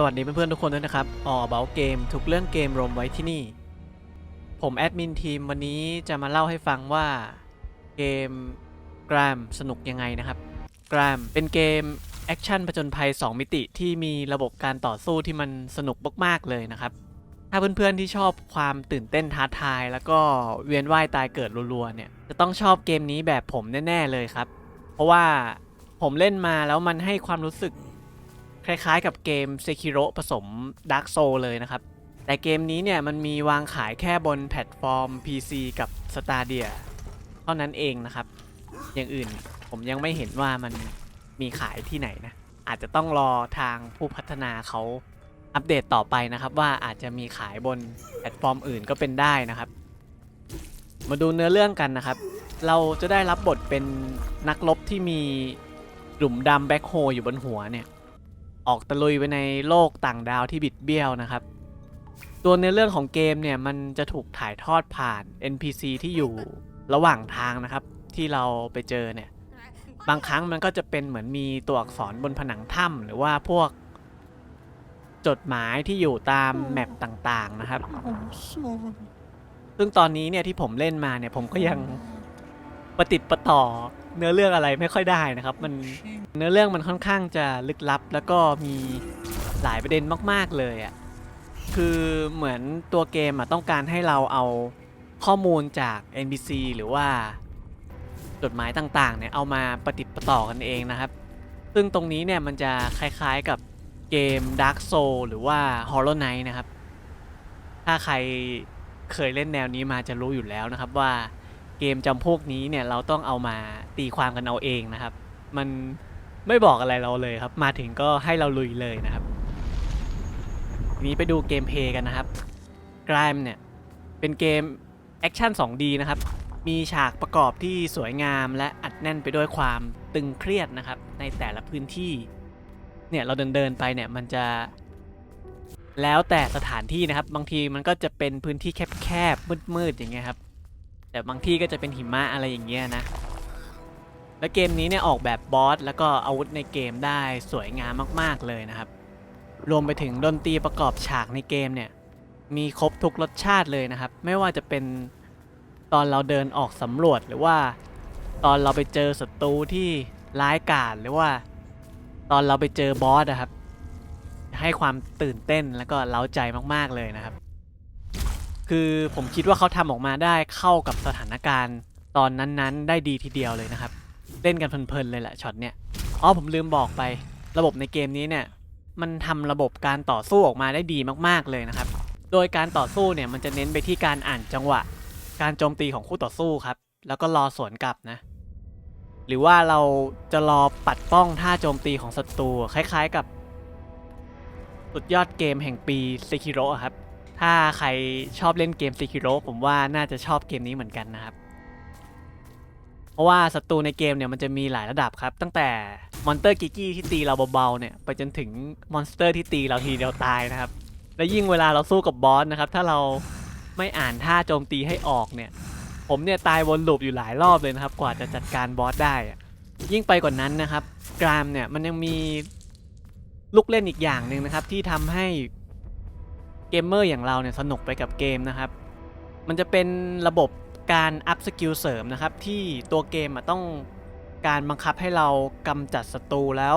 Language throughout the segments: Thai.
สวัสดีเพื่อนๆทุกคนด้วยนะครับออ about เกมทุกเรื่องเกมรวมไว้ที่นี่ ผมแอดมินทีมวันนี้จะมาเล่าให้ฟังว่าเกม g r a m สนุกยังไงนะครับ g r a m เป็นเกมแอคชั่นผจญภัย 2 มิติที่มีระบบการต่อสู้ที่มันสนุกมากๆเลยนะครับ ถ้าเพื่อนๆที่ชอบความตื่นเต้นท้าทาย แล้วก็เวียนว่ายตายเกิดรัวๆเนี่ยจะต้องชอบเกมนี้แบบผมแน่ ๆเลยครับ เพราะว่าผมเล่นมาแล้วมันให้ความรู้สึก คล้ายๆกับเกม Sekiro ผสม Dark Soul เลยนะครับ แต่เกมนี้เนี่ยมันมีวางขายแค่บนแพลตฟอร์ม PC กับ Stadia เท่านั้นเองนะครับ อย่างอื่นผมยังไม่เห็นว่ามันมีขายที่ไหนนะ อาจจะต้องรอทางผู้พัฒนาเขาอัปเดตต่อไปนะครับ ว่าอาจจะมีขายบนแพลตฟอร์มอื่นก็เป็นได้นะครับ มาดูเนื้อเรื่องกันนะครับ เราจะได้รับบทเป็นนักรบที่มีหลุมดำแบ็คโฮอยู่บนหัวเนี่ย ออกตะลุยไปในโลกต่างดาวที่บิดเบี้ยวนะครับ ตัวเนื้อเรื่องของเกมเนี่ยมันจะถูกถ่ายทอดผ่าน NPC ที่อยู่ระหว่างทางนะครับ ที่เราไปเจอเนี่ย บางครั้งมันก็จะเป็นเหมือนมีตัวอักษรบนผนังถ้ำหรือว่าพวกจดหมายที่อยู่ตามแมปต่างๆนะครับ ซึ่งตอนนี้เนี่ยที่ผมเล่นมาเนี่ยผมก็ยังประติดประต่อ เนื้อเรื่องอะไรไม่ค่อยได้นะครับ มันเนื้อเรื่องมันค่อนข้างจะลึกลับ แล้วก็มีหลายประเด็นมาก ๆเลยอะ่ะคือเหมือนตัวเกมอะต้องการให้เราเอาข้อมูลจาก NPC หรือว่าจดหมายต่างๆเนี่ยเอามาประติดประต่อกันเองนะครับ ซึ่งตรงนี้เนี่ยมันจะคล้ายๆกับเกม Dark Soul หรือว่า Hollow Knight นะครับ ถ้าใครเคยเล่นแนวนี้มาจะรู้อยู่แล้วนะครับว่า เกมจำพวกนี้เนี่ยเราต้องเอามาตีความกันเอาเองนะครับ มันไม่บอกอะไรเราเลยครับ มาถึงก็ให้เราลุยเลยนะครับนี้ไปดูเกมเพย์กันนะครับกรามเนี่ยเป็นเกมแอคชั่น 2D นะครับ มีฉากประกอบที่สวยงามและอัดแน่นไปด้วยความตึงเครียดนะครับ ในแต่ละพื้นที่ เนี่ยเราเดินเดินไปเนี่ยมันจะแล้วแต่สถานที่นะครับ บางทีมันก็จะเป็นพื้นที่แคบๆมืดๆอย่างเงี้ยครับ แต่บางที่ก็จะเป็นหิมะอะไรอย่างเงี้ยนะ และเกมนี้เนี่ยออกแบบบอสแล้วก็อาวุธในเกมได้สวยงามมาก ๆเลยนะครับ รวมไปถึงดนตรีประกอบฉากในเกมเนี่ย มีครบทุกรสชาติเลยนะครับ ไม่ว่าจะเป็นตอนเราเดินออกสำรวจหรือว่า ตอนเราไปเจอศัตรูที่ร้ายกาจหรือว่า ตอนเราไปเจอบอสนะครับ ให้ความตื่นเต้นแล้วก็เล้าใจมากๆเลยนะครับ คือผมคิดว่าเขาทำออกมาได้เข้ากับสถานการณ์ตอนนั้นๆ ได้ดีทีเดียวเลยนะครับ เล่นกันเพลินๆเลยแหละช็อตเนี่ยอ๋อผมลืมบอกไประบบในเกมนี้เนี่ยมันทำระบบการต่อสู้ออกมาได้ดีมากๆเลยนะครับ โดยการต่อสู้เนี่ยมันจะเน้นไปที่การอ่านจังหวะ การโจมตีของคู่ต่อสู้ครับ แล้วก็รอสวนกลับนะ หรือว่าเราจะรอปัดป้องท่าโจมตีของศัตรูคล้ายๆกับ สุดยอดเกมแห่งปี Sekiro อะครับ ถ้าใครชอบเล่นเกม Sekiro ผมว่าน่าจะชอบเกมนี้เหมือนกันนะครับ เพราะว่าศัตรูในเกมเนี่ยมันจะมีหลายระดับครับ ตั้งแต่มอนสเตอร์กิกกี้ที่ตีเราเบาๆเนี่ยไปจนถึงมอนสเตอร์ที่ตีเราทีเดียวตายนะครับ และยิ่งเวลาเราสู้กับบอสนะครับถ้าเราไม่อ่านท่าโจมตีให้ออกเนี่ยผมเนี่ยตายวนลูปอยู่หลายรอบเลยนะครับ กว่าจะจัดการบอสได้ ยิ่งไปกว่านั้นนะครับ กรามเนี่ยมันยังมีลูกเล่นอีกอย่างหนึ่งนะครับ ที่ทำให้ เกมเมอร์อย่างเราเนี่ยสนุกไปกับเกมนะครับ มันจะเป็นระบบการอัพสกิลเสริมนะครับ ที่ตัวเกมต้องการบังคับให้เรากำจัดศัตรูแล้ว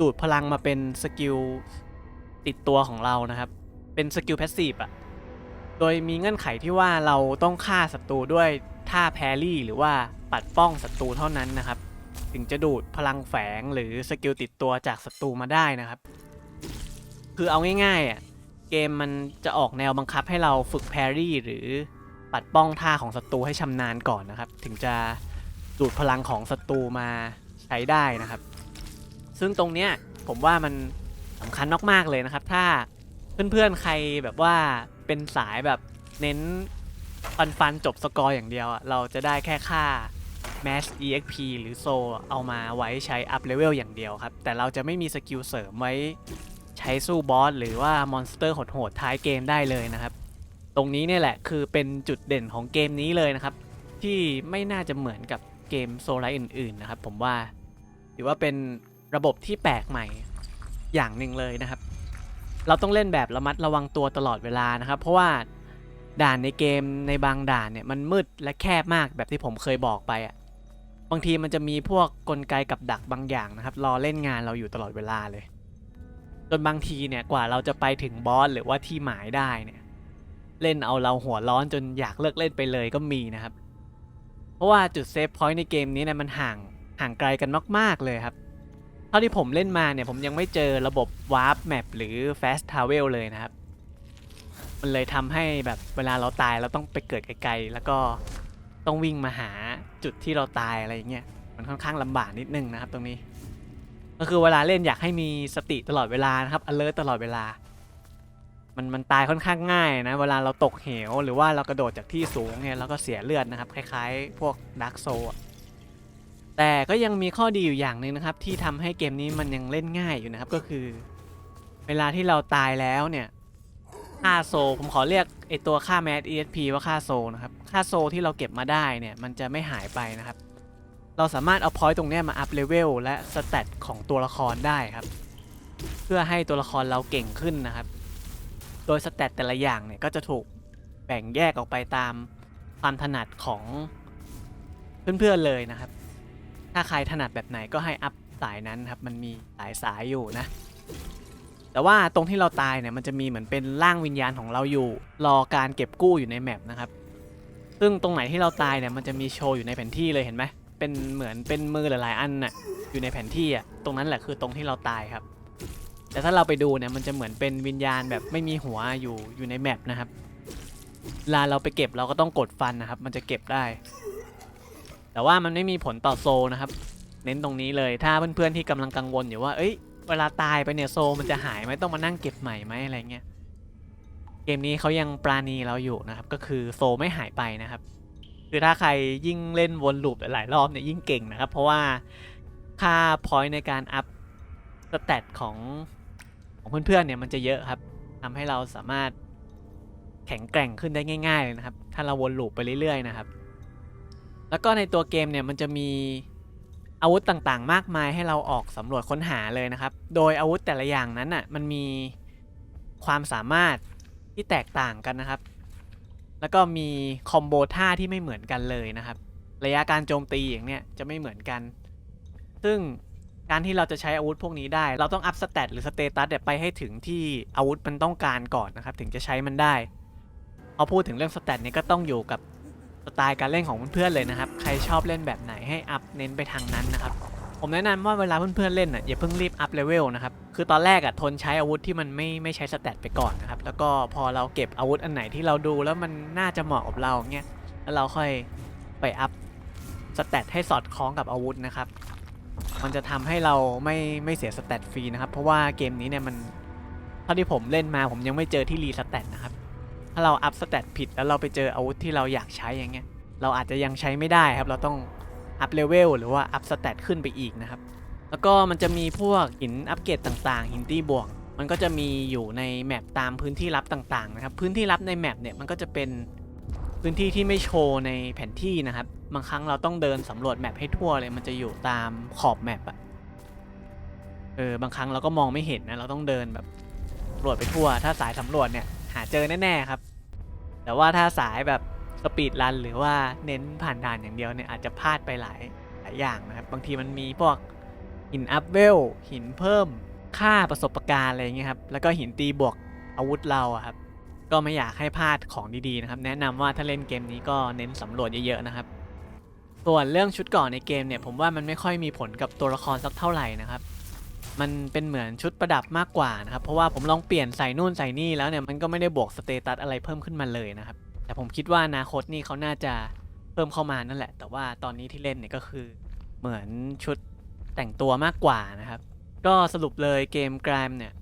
ดูดพลังมาเป็นสกิลติดตัวของเรานะครับ เป็นสกิลแพสซีฟอะโดยมีเงื่อนไขที่ว่าเราต้องฆ่าศัตรูด้วยท่าแพรรี่ หรือว่าปัดป้องศัตรูเท่านั้นนะครับ ถึงจะดูดพลังแฝงหรือสกิลติดตัวจากศัตรูมาได้นะครับ คือเอาง่ายๆอะ เกมมันจะออกแนวบังคับให้เราฝึกแพรรี่หรือปัดป้องท่าของศัตรูให้ชำนาญก่อนนะครับ ถึงจะดูดพลังของศัตรูมาใช้ได้นะครับ ซึ่งตรงเนี้ยผมว่ามันสำคัญมากๆเลยนะครับ ถ้าเพื่อนๆใครแบบว่าเป็นสายแบบเน้นฟันฟันจบสกอร์อย่างเดียวเราจะได้แค่ค่า Mass EXP หรือโซเอามาไว้ใช้อัพเลเวลอย่างเดียวครับ แต่เราจะไม่มีสกิลเสริมไว้ ใช้สู้บอสหรือว่ามอนสเตอร์โหดๆท้ายเกมได้เลยนะครับ ตรงนี้เนี่ยแหละคือเป็นจุดเด่นของเกมนี้เลยนะครับ ที่ไม่น่าจะเหมือนกับเกมโซลไลท์อื่นๆนะครับผมว่าถือว่าเป็นระบบที่แปลกใหม่อย่างหนึ่งเลยนะครับ เราต้องเล่นแบบระมัดระวังตัวตลอดเวลานะครับ เพราะว่าด่านในเกมในบางด่านเนี่ยมันมืดและแคบมากแบบที่ผมเคยบอกไปอะบางทีมันจะมีพวกกลไกกับดักบางอย่างนะครับ รอเล่นงานเราอยู่ตลอดเวลาเลย จนบางทีเนี่ยกว่าเราจะไปถึงบอสหรือว่าที่หมายได้เนี่ยเล่นเอาเราหัวร้อนจนอยากเลิกเล่นไปเลยก็มีนะครับ เพราะว่าจุดเซฟพอยต์ในเกมนี้เนี่ยมันห่างห่างไกลกันมาก ๆ เลยครับ เท่าที่ผมเล่นมาเนี่ยผมยังไม่เจอระบบวาร์ปแมปหรือ Fast Travel เลยนะครับ มันเลยทำให้แบบเวลาเราตายเราต้องไปเกิดไกลๆแล้วก็ต้องวิ่งมาหาจุดที่เราตายอะไรอย่างเงี้ยมันค่อนข้างลำบากนิดนึงนะครับตรงนี้ ก็คือเวลาเล่นอยากให้มีสติตลอดเวลานะครับ alert ตลอดเวลา มันมันตายค่อนข้างง่ายนะ เวลาเราตกเหว หรือว่าเรากระโดดจากที่สูงเนี่ยแล้วก็เสียเลือดนะครับ คล้ายๆ พวกดักโซแต่ก็ยังมีข้อดีอยู่อย่างหนึ่งนะครับ ที่ทำให้เกมนี้มันยังเล่นง่ายอยู่นะครับ ก็คือ เวลาที่เราตายแล้วเนี่ยค่าโซ ผมขอเรียกไอตัวค่าแมส ESP ว่าค่าโซนะครับ ค่าโซที่เราเก็บมาได้เนี่ย มันจะไม่หายไปนะครับ เราสามารถเอาพอยต์ตรงนี้มาอัพเลเวลและสเตตของตัวละครได้ครับ เพื่อให้ตัวละครเราเก่งขึ้นนะครับ โดยสเตตแต่ละอย่างเนี่ยก็จะถูกแบ่งแยกออกไปตามความถนัดของเพื่อนๆเลยนะครับ ถ้าใครถนัดแบบไหนก็ให้อัพสายนั้นครับ มันมีหลายสายอยู่นะ แต่ว่าตรงที่เราตายเนี่ยมันจะมีเหมือนเป็นร่างวิญญาณของเราอยู่ รอการเก็บกู้อยู่ในแมปนะครับ ซึ่งตรงไหนที่เราตายเนี่ยมันจะมีโชว์อยู่ในแผนที่เลยเห็นไหม เป็นเหมือนเป็นมือหลายๆอันน่ะอยู่ในแผนที่อะตรงนั้นแหละคือตรงที่เราตายครับ แต่ถ้าเราไปดูเนี่ยมันจะเหมือนเป็นวิญญาณแบบไม่มีหัวอยู่อยู่ในแมปนะครับเวลาเราไปเก็บเราก็ต้องกดฟันนะครับ มันจะเก็บได้ แต่ว่ามันไม่มีผลต่อโซนะครับ เน้นตรงนี้เลยถ้าเพื่อนๆที่กำลังกังวลอยู่ว่าเอ้ยเวลาตายไปเนี่ยโซมันจะหายไหมต้องมานั่งเก็บใหม่ไหมอะไรเงี้ยเกมนี้เขายังปราณีเราอยู่นะครับ ก็คือโซไม่หายไปนะครับ คือถ้าใครยิ่งเล่นวนลูปหลายรอบเนี่ยยิ่งเก่งนะครับ เพราะว่าค่าพอยต์ในการอัพสเตตของของเพื่อนๆเนี่ยมันจะเยอะครับทำให้เราสามารถแข็งแกร่งขึ้นได้ง่าย ๆ เลยนะครับ ถ้าเราวนลูปไปเรื่อย ๆ นะครับ แล้วก็ในตัวเกมเนี่ยมันจะมีอาวุธต่างๆ มากมายให้เราออกสำรวจค้นหาเลยนะครับ โดยอาวุธแต่ละอย่างนั้นอะมันมีความสามารถที่แตกต่างกันนะครับ แล้วก็มีคอมโบท่าที่ไม่เหมือนกันเลยนะครับ ระยะการโจมตีอย่างเนี้ยจะไม่เหมือนกัน ซึ่งการที่เราจะใช้อาวุธพวกนี้ได้ เราต้องอัพสเตตหรือสเตตัสเนี่ยไปให้ถึงที่อาวุธมันต้องการก่อนนะครับ ถึงจะใช้มันได้พอพูดถึงเรื่องสเตตเนี่ยก็ต้องอยู่กับสไตล์การเล่นของเพื่อนๆเลยนะครับ ใครชอบเล่นแบบไหนให้อัพเน้นไปทางนั้นนะครับ ผมแนะนำว่าเวลาเพื่อนๆเล่นอะอย่าเพิ่งรีบอัพเลเวลนะครับ คือตอนแรกอะทนใช้อาวุธที่มันไม่ไม่ใช้สเตตไปก่อนนะครับ แล้วก็พอเราเก็บอาวุธอันไหนที่เราดูแล้วมันน่าจะเหมาะกับเราเงี้ยแล้วเราค่อยไปอัพสเตตให้สอดคล้องกับอาวุธนะครับ มันจะทำให้เราไม่ไม่เสียสเตตฟรีนะครับ เพราะว่าเกมนี้เนี่ยมันเท่าที่ผมเล่นมาผมยังไม่เจอที่รีสเตตนะครับ ถ้าเราอัพสเตตผิดแล้วเราไปเจออาวุธที่เราอยากใช้อย่างเงี้ยเราอาจจะยังใช้ไม่ได้ครับ เราต้อง อัพเลเวลหรือว่าอัพสเตตขึ้นไปอีกนะครับ แล้วก็มันจะมีพวกหินอัปเกรดต่างๆ หินตีบวก มันก็จะมีอยู่ในแมปตามพื้นที่ลับต่างๆนะครับ พื้นที่ลับในแมปเนี่ยมันก็จะเป็นพื้นที่ที่ไม่โชว์ในแผนที่นะครับ บางครั้งเราต้องเดินสำรวจแมปให้ทั่วเลย มันจะอยู่ตามขอบแมปอะเออบางครั้งเราก็มองไม่เห็นนะ เราต้องเดินแบบสำรวจไปทั่ว ถ้าสายสำรวจเนี่ยหาเจอแน่ๆครับ แต่ว่าถ้าสายแบบ สปีดรันหรือว่าเน้นผ่านด่านอย่างเดียวเนี่ยอาจจะพลาดไปหลายหลายอย่างนะครับ บางทีมันมีพวกหินอัพเวลหินเพิ่มค่าประสบการณ์อะไรเงี้ยครับแล้วก็หินตีบวกอาวุธเราครับก็ไม่อยากให้พลาดของดีๆนะครับ แนะนำว่าถ้าเล่นเกมนี้ก็เน้นสำรวจเยอะๆนะครับ ส่วนเรื่องชุดเก่อนในเกมเนี่ยผมว่ามันไม่ค่อยมีผลกับตัวละครสักเท่าไหร่นะครับ มันเป็นเหมือนชุดประดับมากกว่านะครับ เพราะว่าผมลองเปลี่ยนใส่นู่นใส่นี่แล้วเนี่ยมันก็ไม่ได้บวกสเตตัสอะไรเพิ่มขึ้นมาเลยนะครับ แต่ผมคิดว่าอนาคตนี่เขาน่าจะเพิ่มเข้ามานั่นแหละ แต่ว่าตอนนี้ที่เล่นเนี่ยก็คือเหมือนชุดแต่งตัวมากกว่านะครับ ก็สรุปเลยเกมกรามเนี่ย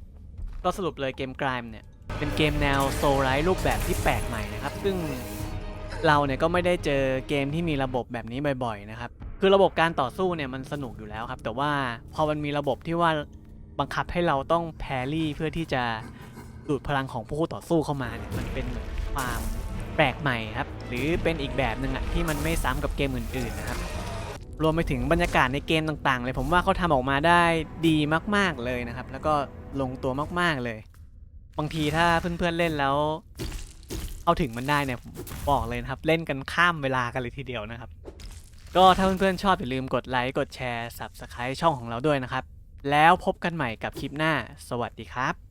ก็สรุปเลยเกมกรามเนี่ย เป็นเกมแนวโซลไ i รูปแบบที่แปลกใหม่นะครับ ซึ่งเราเนี่ยก็ไม่ได้เจอเกมที่มีระบบแบบนี้บ่อยๆนะครับ คือระบบการต่อสู้เนี่ยมันสนุกอยู่แล้วครับ แต่ว่าพอมันมีระบบที่ว่าบังคับให้เราต้องแพรี่เพื่อที่จะดูดพลังของผู้ต่อสู้เข้ามาเนี่ย มันเป็นความ แปลกใหม่ครับ หรือเป็นอีกแบบหนึ่งอะที่มันไม่ซ้ำกับเกมอื่นๆนะครับ รวมไปถึงบรรยากาศในเกมต่างๆ เลยผมว่าเขาทำออกมาได้ดีมากๆเลยนะครับ แล้วก็ลงตัวมากๆเลย บางทีถ้าเพื่อนๆเล่นแล้วเข้าถึงมันได้เนี่ยผมบอกเลยนะครับ เล่นกันข้ามเวลากันเลยทีเดียวนะครับ ก็ถ้าเพื่อนๆชอบอย่าลืมกดไลค์กดแชร์ Subscribe ช่องของเราด้วยนะครับ แล้วพบกันใหม่กับคลิปหน้า สวัสดีครับ